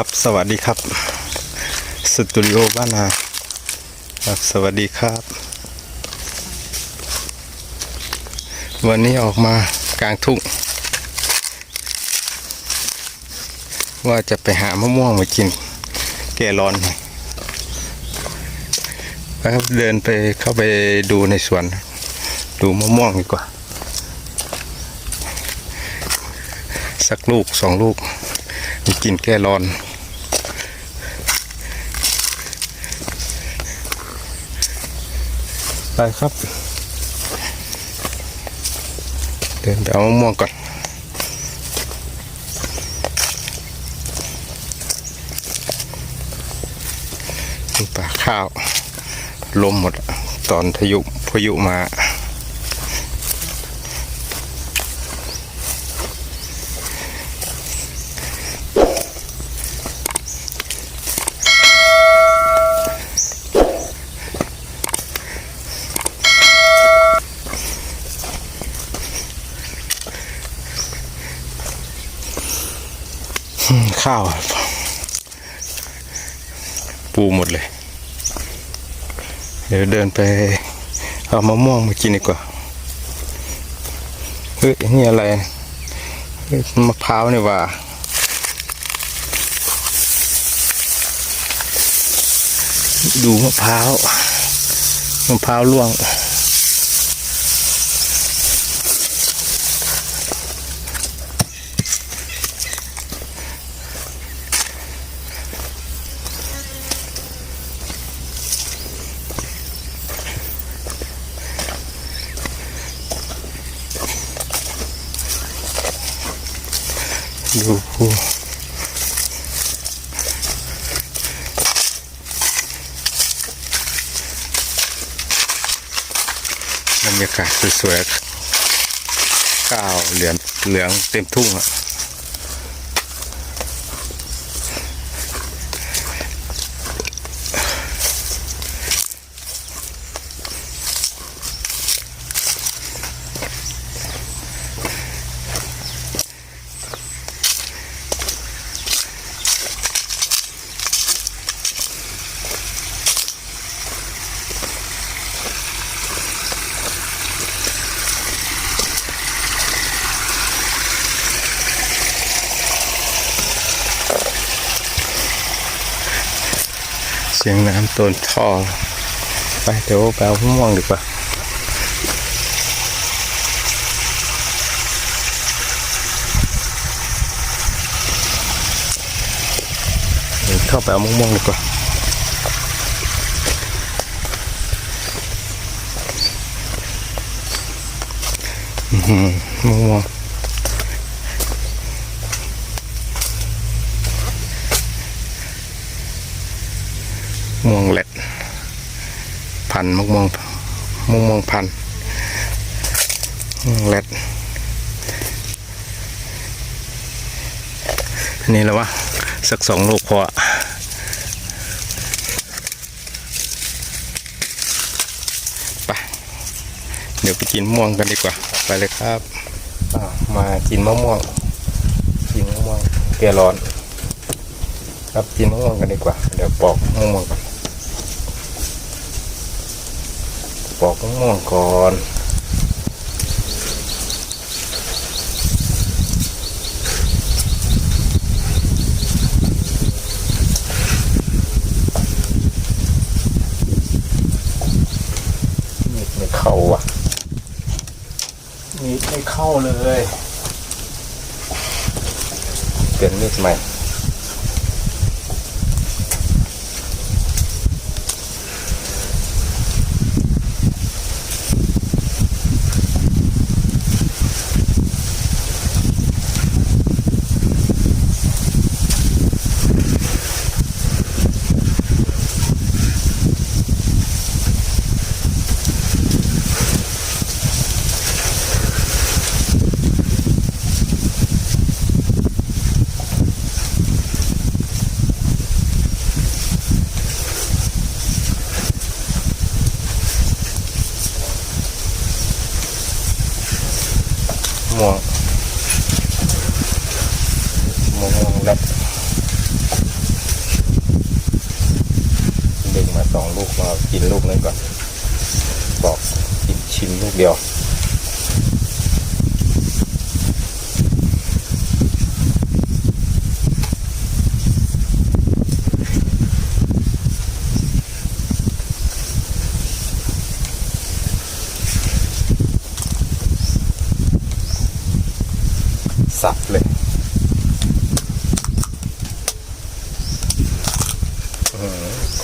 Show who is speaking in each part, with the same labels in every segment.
Speaker 1: ครับ สวัสดีครับ สตูดิโอบ้านนาครับ สวัสดีครับ วันนี้ออกมากลางทุ่ง ว่าจะไปหามะม่วงมากิน แก่ร้อนหน่อยไปครับเดินไปเข้าไปดูในสวน ดูมะม่วงดีกว่า สักลูกสองลูกมีกินแก้ร้อน ไปครับ เดินไปเอามะม่วงก่อนป่าข้าวลมหมดตอนทายุพายุมา ข้าว ปูหมดเลย เดี๋ยวเดินไป เอามะม่วงมากินดีกว่า เฮ้ย นี่อะไรมะพร้าวนี่ว่าดูมะพร้าวมะพร้าวร่วง ดูบรรยากาศสวยๆข้าวเหลืองเหลืองเต็มทุ่งอะ สียงน้ำต้นท่อ ไปเดี๋ยวไปเอามะม่วงดีกว่าเข้าไปเอาม่วงดีกว่าอืมม่วง ม่วงแหละพันมะม่วงมะม่วงพันม่วงแหละนี่แล้ววะสักสองลูกพอไปเดี๋ยวไปกินม่วงกันดีกว่า ไปเลยครับมากินมะม่วงกินมะม่วงแก่ร้อน ครับกินมะม่วงกันดีกว่า เดี๋ยวปอกมะม่วงก่อน ปอกมะม่วงก่อนมีดไม่เข้าอะมีดไม่เข้าเลย เปลี่ยนมีดใหม่ ม่วงม่วงรับเด็กมาสองลูกมากินลูกนั้นก่อนบอกกินชิมลูกเดียว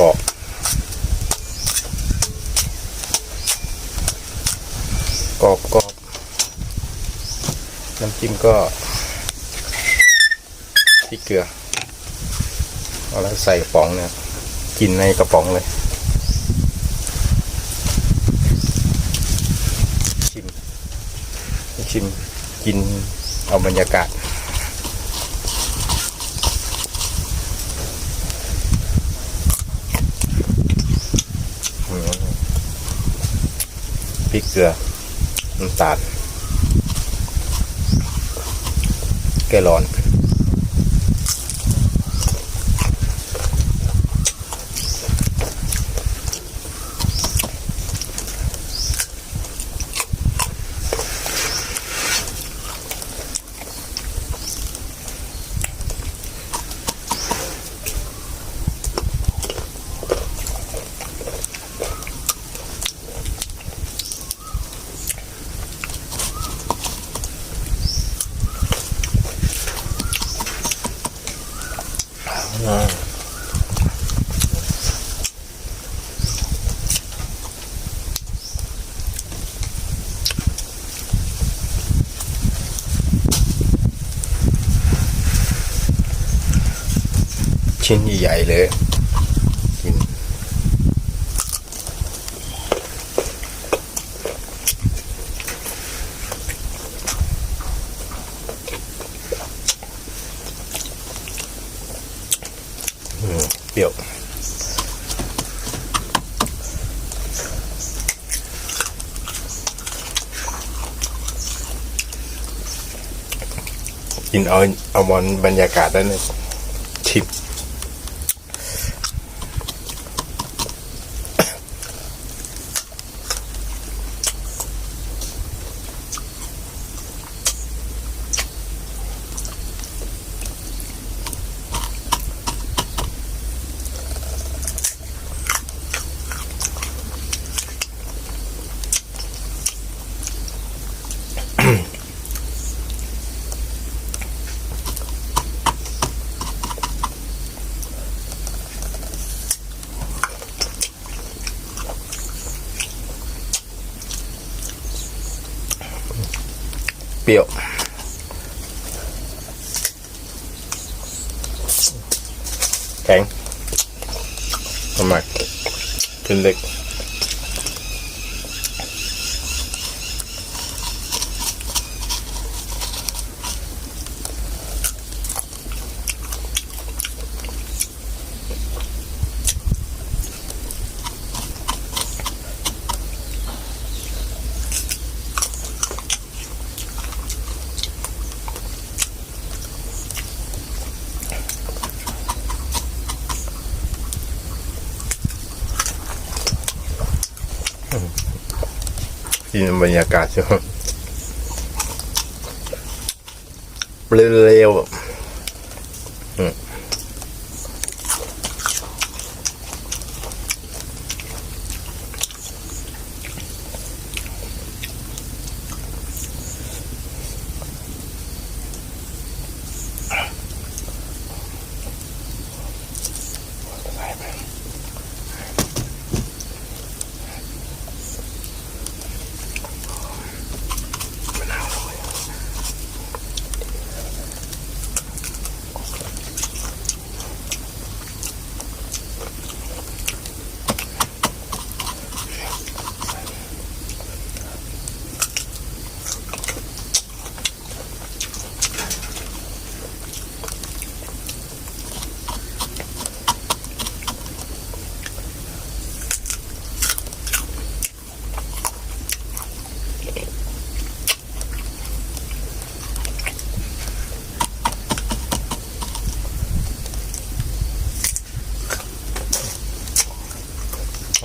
Speaker 1: หือกอบกรอบกรอบน้ำจิ้มก็พริกเกลือเอาแล้วใส่กระป๋องเนี่ยกินในกระป๋องเลยชิมชิมกินเอาบรรยากาศ อืม พริกเกลือน้ำตาลแกร้อน ชิ้นใหญ่ๆเลยกินเปรี้ยวกินเอาเอาบอลบรรยากาศได้เลยชิม รี้ยวแข็งทำไมเป็นเล็ก กินบรรยากาศใช่ไหมเร็วๆ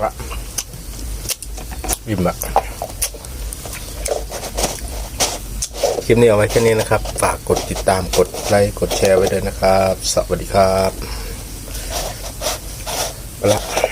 Speaker 1: ละอิ่มละคลิปนี้เอาไว้แค่นี้นะครับ ฝากกดติดตามกดไลค์กดแชร์ไว้ด้วยนะครับ สวัสดีครับไปละ